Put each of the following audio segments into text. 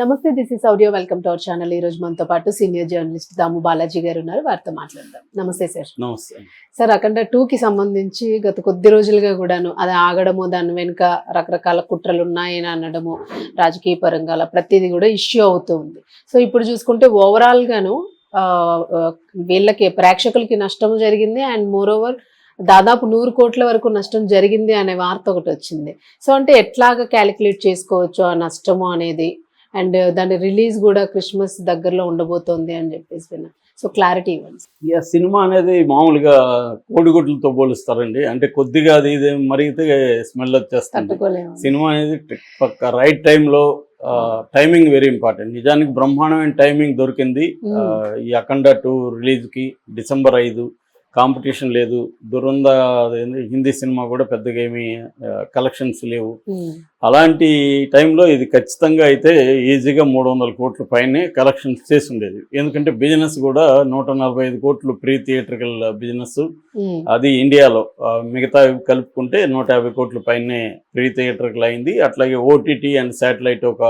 నమస్తే this is audio welcome to our channel ఈ రోజు మనతో పాటు సీనియర్ జర్నలిస్ట్ దాము బాలాజీ గారు ఉన్నారు. వారితో మాట్లాడదాం. నమస్తే సార్ నమస్తే. సార్ అఖండ టూ కి సంబంధించి గత కొద్ది రోజులుగా కూడాను అది ఆగడము దాని వెనుక రకరకాల కుట్రలు ఉన్నాయని అనడము రాజకీయ పరంగా అలా ప్రతిదీ కూడా ఇష్యూ అవుతూ ఉంది. సో ఇప్పుడు చూసుకుంటే ఓవరాల్ గాను వీళ్ళకి ప్రేక్షకులకి నష్టం జరిగింది. అండ్ మోర్ ఓవర్ దాదాపు నూరు కోట్ల వరకు నష్టం జరిగింది అనే వార్త ఒకటి వచ్చింది. సో అంటే ఎట్లాగా క్యాలిక్యులేట్ చేసుకోవచ్చు ఆ నష్టము అనేది? అండ్ దాని రిలీజ్ కూడా క్రిస్మస్ దగ్గరలో ఉండబోతోంది అని చెప్పేసి విన్నా. సో క్లారిటీ ఇవ్వండి. సినిమా అనేది మామూలుగా కోడిగుడ్లతో పోలుస్తారండి. అంటే కొద్దిగా అది ఇది మరిగితే స్మెల్ వచ్చేస్తుంది. సినిమా అనేది పక్క రైట్ టైంలో టైమింగ్ వెరీ ఇంపార్టెంట్. నిజానికి బ్రహ్మాండమైన టైమింగ్ దొరికింది. ఈ అఖండ టూ రిలీజ్కి డిసెంబర్ ఐదు. కాంపిటీషన్ లేదు. దురంద హిందీ సినిమా కూడా పెద్దగా ఏమీ కలెక్షన్స్ లేవు. అలాంటి టైంలో ఇది ఖచ్చితంగా అయితే ఈజీగా మూడు వందల కోట్ల పైనే కలెక్షన్స్ చేసి ఉండేది. ఎందుకంటే బిజినెస్ కూడా నూట నలభై ఐదు కోట్లు ప్రీ థియేట్రికల్ బిజినెస్. అది ఇండియాలో. మిగతా కలుపుకుంటే నూట యాభై కోట్ల పైనే ప్రీ థియేటర్కి అయింది. అట్లాగే ఓటీటీ అండ్ శాటిలైట్ ఒక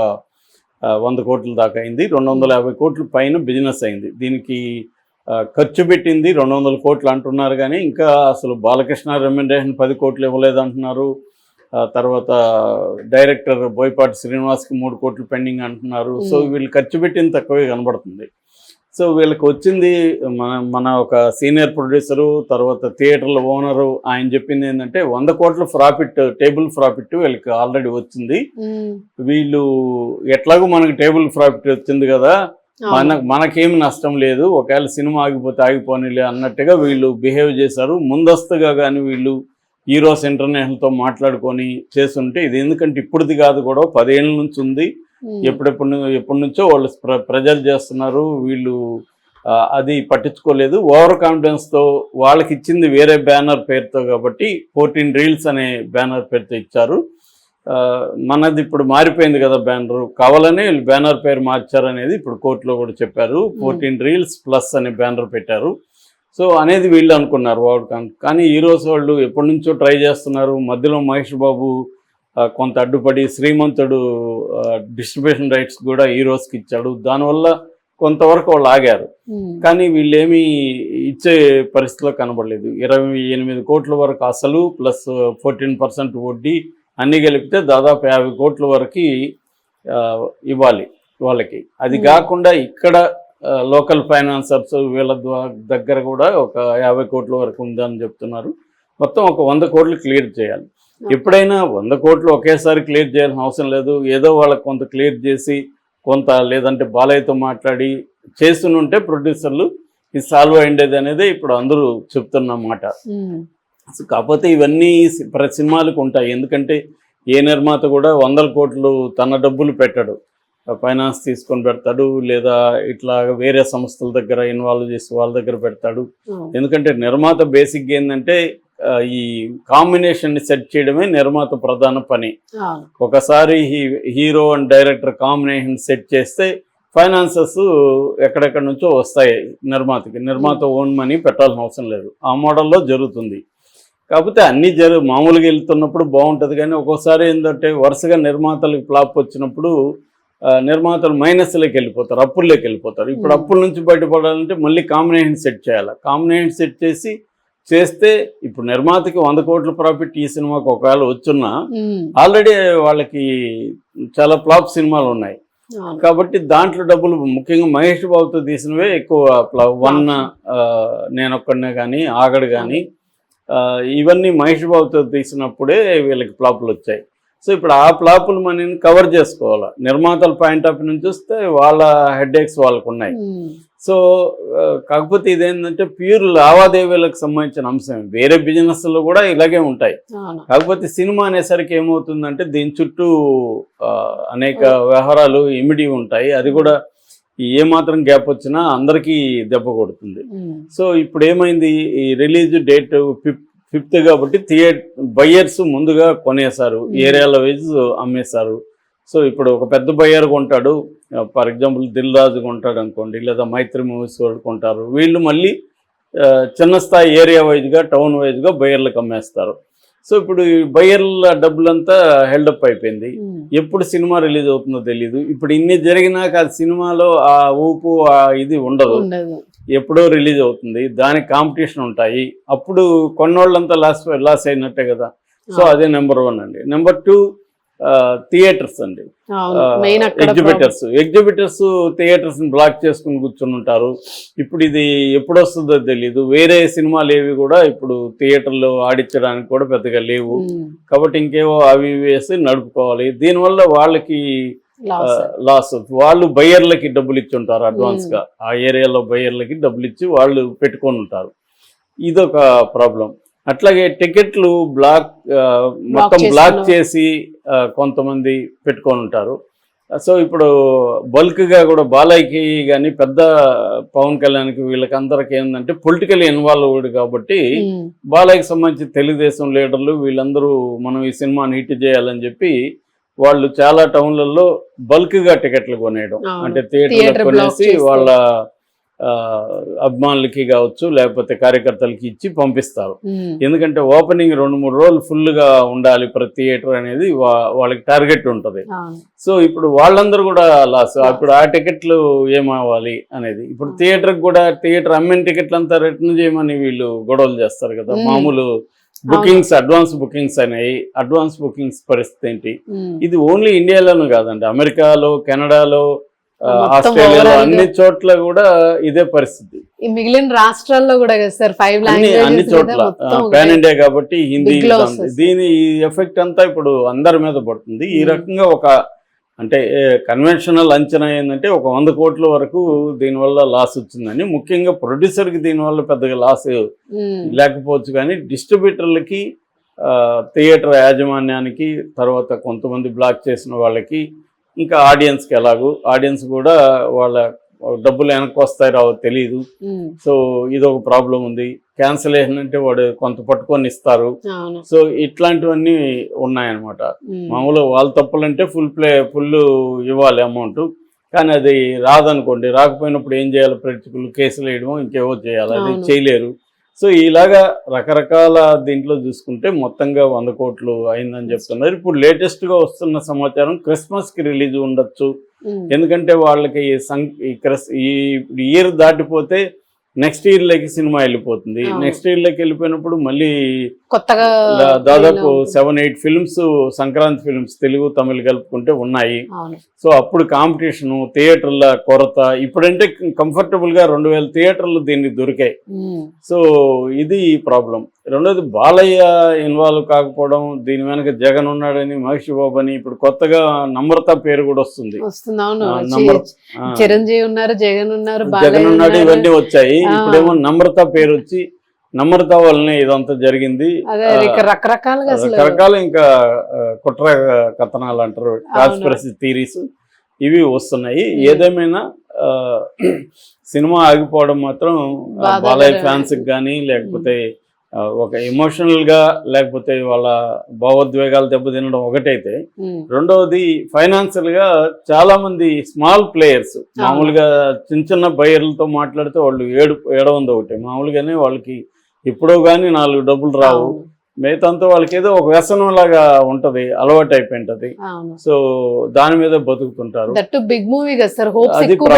వంద కోట్ల దాకా అయింది. రెండు వందల యాభై కోట్ల పైన బిజినెస్ అయింది. దీనికి ఖర్చు పెట్టింది రెండు వందల కోట్లు అంటున్నారు కానీ ఇంకా అసలు బాలకృష్ణ రెమ్యునరేషన్ పది కోట్లు ఇవ్వలేదు అంటున్నారు తర్వాత డైరెక్టర్ బోయపాటి శ్రీనివాస్కి మూడు కోట్లు పెండింగ్ అంటున్నారు. సో. వీళ్ళు ఖర్చు పెట్టింది తక్కువే కనబడుతుంది. సో వీళ్ళకి వచ్చింది మన మన ఒక సీనియర్ ప్రొడ్యూసరు తర్వాత థియేటర్ల ఓనరు ఆయన చెప్పింది ఏంటంటే వంద కోట్ల ప్రాఫిట్ టేబుల్ ప్రాఫిట్ వీళ్ళకి ఆల్రెడీ వచ్చింది. వీళ్ళు ఎట్లాగో మనకి టేబుల్ ప్రాఫిట్ వచ్చింది కదా మన. మనకేమి నష్టం లేదు. ఒకవేళ సినిమా ఆగిపోతే ఆగిపోనిలే అన్నట్టుగా వీళ్ళు బిహేవ్ చేశారు. ముందస్తుగా కానీ వీళ్ళు హీరోస్ ఇంటర్నేషనల్తో మాట్లాడుకొని చేస్తుంటే ఇది ఎందుకంటే ఇప్పుడుది కాదు కూడా పదేళ్ళ నుంచి ఉంది. ఎప్పుడెప్పుడు ఎప్పటి నుంచో వాళ్ళు ప్ర ప్రజలు చేస్తున్నారు. వీళ్ళు అది పట్టించుకోలేదు. ఓవర్ కాన్ఫిడెన్స్తో వాళ్ళకి ఇచ్చింది వేరే బ్యానర్ పేరుతో కాబట్టి ఫోర్టీన్ రీల్స్ అనే బ్యానర్ పేరుతో ఇచ్చారు. మనది ఇప్పుడు మారిపోయింది కదా బ్యానర్. కావాలనే వీళ్ళు బ్యానర్ పేరు మార్చారు అనేది ఇప్పుడు కోర్టులో కూడా చెప్పారు. ఫోర్టీన్ రీల్స్ ప్లస్ అనే బ్యానర్ పెట్టారు. సో అనేది వీళ్ళు అనుకున్నారు వాళ్ళు కాన్- కానీ ఈ రోజు వాళ్ళు ఎప్పటి నుంచో ట్రై చేస్తున్నారు. మధ్యలో మహేష్ బాబు కొంత అడ్డుపడి శ్రీమంతుడు డిస్ట్రిబ్యూషన్ రైట్స్ కూడా ఈ రోజుకి ఇచ్చాడు. దానివల్ల కొంతవరకు వాళ్ళు ఆగారు. కానీ వీళ్ళు ఏమీ ఇచ్చే పరిస్థితిలో కనబడలేదు. ఇరవై ఎనిమిది కోట్ల వరకు అసలు ప్లస్ ఫోర్టీన్ పర్సెంట్ వడ్డీ అన్నీ కలిపితే దాదాపు యాభై కోట్ల వరకు ఇవ్వాలి వాళ్ళకి. అది. కాకుండా ఇక్కడ లోకల్ ఫైనాన్సర్స్ వీళ్ళ దగ్గర కూడా ఒక యాభై కోట్ల వరకు ఉందని చెప్తున్నారు. మొత్తం ఒక వంద కోట్లు క్లియర్ చేయాలి. ఎప్పుడైనా వంద కోట్లు ఒకేసారి క్లియర్ చేయాల్సిన అవసరం లేదు. ఏదో వాళ్ళకి కొంత క్లియర్ చేసి కొంత లేదంటే బాలయ్యతో మాట్లాడి చేస్తుంటే ప్రొడ్యూసర్లు ఇది సాల్వ్ అయ్యేది అనేది ఇప్పుడు అందరూ చెప్తున్న మాట. ఉమ్, సో కాకపోతే ఇవన్నీ ప్రతి సినిమాలకు ఉంటాయి. ఎందుకంటే ఏ నిర్మాత కూడా వందల కోట్లు తన డబ్బులు పెట్టడు. ఫైనాన్స్ తీసుకొని పెడతాడు లేదా ఇట్లా వేరే సంస్థల దగ్గర ఇన్వాల్వ్ చేసి వాళ్ళ దగ్గర పెడతాడు. ఎందుకంటే నిర్మాత బేసిక్గా ఏంటంటే ఈ కాంబినేషన్ని సెట్ చేయడమే నిర్మాత ప్రధాన పని. ఒకసారి he- hero and director combination set చేస్తే ఫైనాన్సెస్ ఎక్కడెక్కడి నుంచో వస్తాయి నిర్మాతకి. నిర్మాత ఓన్ మనీ పెట్టాల్సిన అవసరం లేదు. ఆ మోడల్లో జరుగుతుంది. కాకపోతే అన్ని జరు మామూలుగా వెళ్తున్నప్పుడు బాగుంటుంది కానీ ఒక్కోసారి ఏంటంటే వరుసగా నిర్మాతలకు ఫ్లాప్ వచ్చినప్పుడు నిర్మాతలు మైనస్లోకి వెళ్ళిపోతారు అప్పుల్లోకి వెళ్ళిపోతారు. ఇప్పుడు. అప్పుల నుంచి బయటపడాలంటే మళ్ళీ కాంబినేషన్ సెట్ చేయాలి. కాంబినేషన్ సెట్ చేసి చేస్తే ఇప్పుడు నిర్మాతకి వంద కోట్ల ప్రాఫిట్ ఈ సినిమాకి ఒకవేళ వచ్చున్నా ఆల్రెడీ వాళ్ళకి చాలా ఫ్లాప్ సినిమాలు ఉన్నాయి. కాబట్టి దాంట్లో డబ్బులు ముఖ్యంగా మహేష్ బాబుతో తీసినవే ఎక్కువ. వన్ నేనొక్కడనే కానీ ఆగడు కానీ ఇవన్నీ మహేష్ బాబుతో తీసినప్పుడే వీళ్ళకి ఫ్లాపులు వచ్చాయి. సో ఇప్పుడు ఆ ఫ్లాపులు మనని కవర్ చేసుకోవాలి? నిర్మాతల పాయింట్ ఆఫ్ నుంచి వస్తే వాళ్ళ హెడ్ ఏక్స్ వాళ్ళకు ఉన్నాయి ఉమ్, సో కాకపోతే ఇదేంటంటే ప్యూర్ లావాదేవీలకు సంబంధించిన అంశం వేరే బిజినెస్లో కూడా ఇలాగే ఉంటాయి. కాకపోతే సినిమా అనేసరికి ఏమవుతుందంటే దీని చుట్టూ అనేక వ్యవహారాలు ఇమిడి ఉంటాయి. అది కూడా ఏ మాత్రం గ్యాప్ వచ్చినా అందరికీ దెబ్బ కొడుతుంది. ఉమ్, సో ఇప్పుడు ఏమైంది? ఈ రిలీజ్ డేట్ ఫిఫ్త్ ఫిఫ్త్ కాబట్టి థియేటర్ బయ్యర్స్ ముందుగా కొనేశారు. Hmm. ఏరియాల వైజ్ అమ్మేశారు. సో ఇప్పుడు ఒక పెద్ద బయ్యర్ కొంటాడు. ఫర్ ఎగ్జాంపుల్ దిల్ రాజు కొంటాడు అనుకోండి లేదా మైత్రి మూవీస్ వాళ్ళు కొంటారు. వీళ్ళు మళ్ళీ చిన్న స్థాయి ఏరియా వైజ్గా టౌన్ వైజ్గా బయ్యర్లకు అమ్మేస్తారు. సో ఇప్పుడు ఈ బయ్యర్ల డబ్బులంతా హెల్డప్ అయిపోయింది. ఎప్పుడు సినిమా రిలీజ్ అవుతుందో తెలియదు ఇప్పుడు ఇన్ని జరిగినాక ఆ సినిమాలో ఆ ఊపు ఆ ఇది ఉండదు. ఎప్పుడో రిలీజ్ అవుతుంది. దానికి కాంపిటీషన్ ఉంటాయి. అప్పుడు కొన్నోళ్ళంతా లాస్ లాస్ అయినట్టే కదా. సో అదే నెంబర్ వన్ అండి. నెంబర్ టూ థియేటర్స్ అండి. ఎగ్జిబిటర్స్. ఎగ్జిబిటర్స్ థియేటర్స్ బ్లాక్ చేసుకుని కూర్చుని ఉంటారు. ఇప్పుడు ఇది ఎప్పుడు వస్తుందో తెలియదు వేరే సినిమాలు ఏవి కూడా ఇప్పుడు థియేటర్లో ఆడించడానికి కూడా పెద్దగా లేవు. కాబట్టి ఇంకేవో అవి వేసి నడుపుకోవాలి. దీనివల్ల వాళ్ళకి లాస్ వాళ్ళు బయ్యర్లకి డబ్బులు ఇచ్చి ఉంటారు అడ్వాన్స్గా. ఆ ఏరియాలో బయ్యర్లకి డబ్బులు ఇచ్చి వాళ్ళు పెట్టుకొని ఉంటారు. ఇదొక ప్రాబ్లం అట్లాగే టికెట్లు బ్లాక్ మొత్తం బ్లాక్ చేసి కొంతమంది పెట్టుకొని ఉంటారు. సో ఇప్పుడు బల్క్గా కూడా బాలయ్యకి కానీ పెద్ద పవన్ కళ్యాణ్కి వీళ్ళకి అందరికి ఏంటంటే పొలిటికల్ ఇన్వాల్వ్డ్ కాబట్టి ఉమ్. బాలయ్యకి సంబంధించి తెలుగుదేశం లీడర్లు వీళ్ళందరూ మనం ఈ సినిమాని హిట్ చేయాలని చెప్పి వాళ్ళు చాలా టౌన్లలో బల్క్గా టికెట్లు కొనేయడం. అంటే థియేటర్ కొనేసి. వాళ్ళ అభిమానులకి కావచ్చు లేకపోతే కార్యకర్తలకి ఇచ్చి పంపిస్తారు. ఎందుకంటే ఓపెనింగ్ రెండు మూడు రోజులు ఫుల్గా ఉండాలి ప్రతి థియేటర్ అనేది వాళ్ళకి టార్గెట్ ఉంటది. సో ఇప్పుడు వాళ్ళందరూ కూడా లాస్ ఇప్పుడు ఆ టికెట్లు ఏమవ్వాలి అనేది ఇప్పుడు థియేటర్ కూడా థియేటర్ అమ్మిన టికెట్లు అంతా రిటర్న్ చేయమని వీళ్ళు గొడవలు చేస్తారు కదా మ్మ్. మామూలు బుకింగ్స్ అడ్వాన్స్ బుకింగ్స్ అనేవి అడ్వాన్స్ బుకింగ్స్ పరిస్థితి ఏంటి. ఇది ఓన్లీ ఇండియాలోనూ కాదండి అమెరికాలో కెనడాలో ఆస్ట్రేలియాలో అన్ని చోట్ల కూడా ఇదే పరిస్థితి మిగిలిన రాష్ట్రాల్లో కూడా కదా సార్ ఫైవ్ అన్ని అన్ని చోట్ల పాన్ ఇండియా కాబట్టి హిందీ. దీని ఎఫెక్ట్ అంతా ఇప్పుడు అందరి మీద పడుతుంది ఈ. రకంగా ఒక అంటే కన్వెన్షనల్ అంచనా ఏంటంటే ఒక వంద కోట్ల వరకు దీనివల్ల లాస్ వచ్చిందని ముఖ్యంగా ప్రొడ్యూసర్కి దీనివల్ల పెద్దగా లాస్ లేకపోవచ్చు కానీ డిస్ట్రిబ్యూటర్లకి థియేటర్ యాజమాన్యానికి తర్వాత కొంతమంది బ్లాక్ చేసిన వాళ్ళకి ఇంకా ఆడియన్స్కి ఎలాగూ ఆడియన్స్ కూడా వాళ్ళ డబ్బులు వెనక్కి వస్తాయి రావో తెలియదు సో ఇది ఒక ప్రాబ్లం ఉంది. క్యాన్సలేషన్ అంటే వాడు కొంత పట్టుకొని ఇస్తారు. సో ఇట్లాంటివన్నీ ఉన్నాయన్నమాట. మామూలుగా వాళ్ళ తప్పులంటే ఫుల్ ప్లే ఫుల్ ఇవ్వాలి అమౌంట్. కానీ అది రాదనుకోండి రాకపోయినప్పుడు ఏం చేయాలి? ప్రేక్షకులు కేసులు వేయడమో ఇంకేవో చేయాలి. అది. చేయలేరు. సో ఇలాగా రకరకాల దీంట్లో చూసుకుంటే మొత్తంగా వంద కోట్లు అయిందని చెప్తున్నారు. ఇప్పుడు లేటెస్ట్గా వస్తున్న సమాచారం క్రిస్మస్కి రిలీజ్ ఉండొచ్చు. ఎందుకంటే వాళ్ళకి ఈ సం ఈ ఈ ఇయర్ దాటిపోతే నెక్స్ట్ ఇయర్లోకి సినిమా వెళ్ళిపోతుంది. నెక్స్ట్ ఇయర్లోకి వెళ్ళిపోయినప్పుడు మళ్ళీ కొత్తగా దాదాపు. Seven eight films Sankranti films Telugu Tamil కలుపుకుంటే ఉన్నాయి సో అప్పుడు కాంపిటీషన్ థియేటర్ల కొరత ఇప్పుడంటే కంఫర్టబుల్గా రెండు వేల థియేటర్లు దీనికి దొరికాయి. సో ఇది ప్రాబ్లం రెండోది బాలయ్య ఇన్వాల్వ్ కాకపోవడం దీని వెనక జగన్ ఉన్నాడని మహేష్ బాబు అని ఇప్పుడు కొత్తగా నమ్రత పేరు కూడా వస్తుంది చిరంజీవి ఉన్నారు జగన్ ఉన్నారు జగన్ ఉన్నాడు. ఇవన్నీ వచ్చాయి. ఇప్పుడేమో నమ్రత పేరు వచ్చి నమ్రత వల్లనే ఇదంతా జరిగింది రకరకాలుగా రకరకాల ఇంకా కుట్ర కథనాలు అంటారు కాన్స్పిరసీ థీరీస్ ఇవి వస్తున్నాయి. ఏదేమైనా సినిమా ఆగిపోవడం మాత్రం. బాలయ్య ఫ్యాన్స్ కానీ లేకపోతే ఒక ఎమోషనల్గా లేకపోతే వాళ్ళ భావోద్వేగాలు దెబ్బతినడం ఒకటైతే. రెండవది ఫైనాన్షియల్గా చాలా మంది స్మాల్ ప్లేయర్స్ మామూలుగా చిన్న చిన్న బయర్లతో మాట్లాడితే వాళ్ళు ఏడు ఏడవంది ఒకటి మామూలుగానే వాళ్ళకి ఎప్పుడో కానీ నాలుగు డబ్బులు రావు. మిగతాంతా వాళ్ళకి ఏదో ఒక వ్యసనం లాగా ఉంటది అలవాటు అయిపోయింటది సో దాని మీద బతుకుతుంటారు. బిగ్ మూవీ కదా సార్ ఇప్పుడు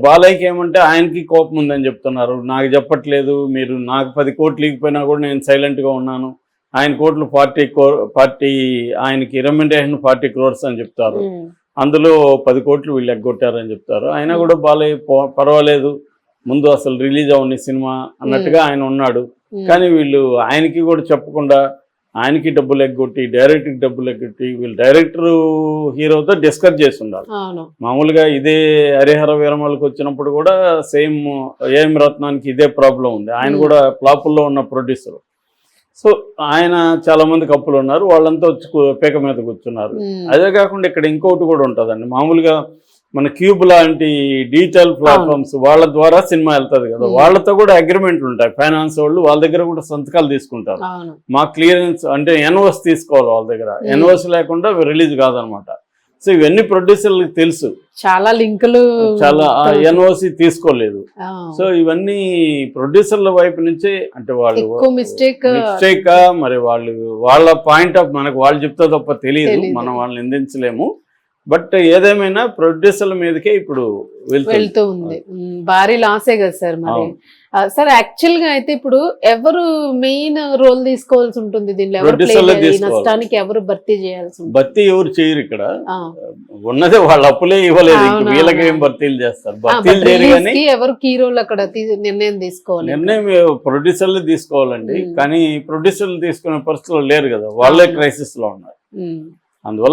బాలయ్యకి ఏమంటే ఆయనకి కోపం ఉందని చెప్తున్నారు. నాకు చెప్పట్లేదు మీరు నాకు పది కోట్లు ఇకపోయినా కూడా నేను సైలెంట్గా ఉన్నాను. ఆయన కోట్లు ఫార్టీ కో పార్టీ ఆయనకి రెమ్యునరేషన్ ఫార్టీ క్రోర్స్ అని చెప్తారు. ఉమ్. అందులో పది కోట్లు వీళ్ళు ఎగ్గొట్టారని చెప్తారు. అయినా కూడా బాలయ్య పర్వాలేదు ముందు అసలు రిలీజ్ అవని సినిమా అన్నట్టుగా ఆయన ఉన్నాడు. కానీ వీళ్ళు ఆయనకి కూడా చెప్పకుండా ఆయనకి డబ్బులు ఎగ్గొట్టి డైరెక్టర్కి డబ్బులు ఎగ్గొట్టి వీళ్ళు డైరెక్టర్ హీరోతో డిస్కస్ చేసి ఉండాలి మామూలుగా ఇదే హరిహర వీరమలకు వచ్చినప్పుడు కూడా సేమ్ ఏఎం రత్నానికి ఇదే ప్రాబ్లం ఉంది. ఆయన. కూడా ఫ్లాపుల్లో ఉన్న ప్రొడ్యూసర్. సో ఆయన చాలా మంది కప్పులు ఉన్నారు. వాళ్ళంతా వచ్చి పీక మీద కూర్చున్నారు. అదే కాకుండా ఇక్కడ ఇంకోటి కూడా ఉంటుందండి. మామూలుగా మన క్యూబ్ లాంటి డిజిటల్ ప్లాట్ఫామ్స్ వాళ్ళ ద్వారా సినిమా వెళ్తుంది కదా. వాళ్ళతో కూడా అగ్రిమెంట్లు ఉంటాయి. ఫైనాన్స్ వాళ్ళు వాళ్ళ దగ్గర కూడా సంతకాలు తీసుకుంటారు. మా క్లియరెన్స్ అంటే ఎన్ఓస్ తీసుకోవాలి వాళ్ళ దగ్గర. ఎన్ఓస్ లేకుండా రిలీజ్ కాదనమాట. సో ఇవన్నీ ప్రొడ్యూసర్లకు తెలుసు. చాలా లింకులు చాలా ఎన్ఓసి తీసుకోలేదు. సో ఇవన్నీ ప్రొడ్యూసర్ల వైపు నుంచే అంటే వాళ్ళు మిస్టేక్ మిస్టేక్ మరి వాళ్ళు వాళ్ళ పాయింట్ ఆఫ్ మనకు వాళ్ళు చెప్తే తప్ప తెలియదు. మనం వాళ్ళని నిందించలేము. బట్ ఏదేమైనా ప్రొడ్యూసర్ల మీదకే ఇప్పుడు వెళ్తూ ఉంది. భారీ లాసే కదా సార్ మరి. సార్ యాక్చువల్గా అయితే ఇప్పుడు ఎవరు మెయిన్ రోల్ తీసుకోవాల్సి ఉంటుంది దీనిలో? ఎవరు. నష్టానికి ఎవరు భర్తీ చేయాల్సి భర్తీ ఎవరు చేయరు ఇక్కడ. ఉన్నదే వాళ్ళ అప్పులే ఇవ్వలేదు వీళ్ళకి ఏం. భర్తీలు చేస్తారు? భర్తీలు చేయరు ఎవరు కీ రోల్ అక్కడ నిర్ణయం తీసుకోవాలి నిర్ణయం ప్రొడ్యూసర్లు తీసుకోవాలండి. కానీ ప్రొడ్యూసర్లు తీసుకునే పరిస్థితుల్లో లేరు కదా. వాళ్ళే. క్రైసిస్లో ఉన్నారు. అందువల్ల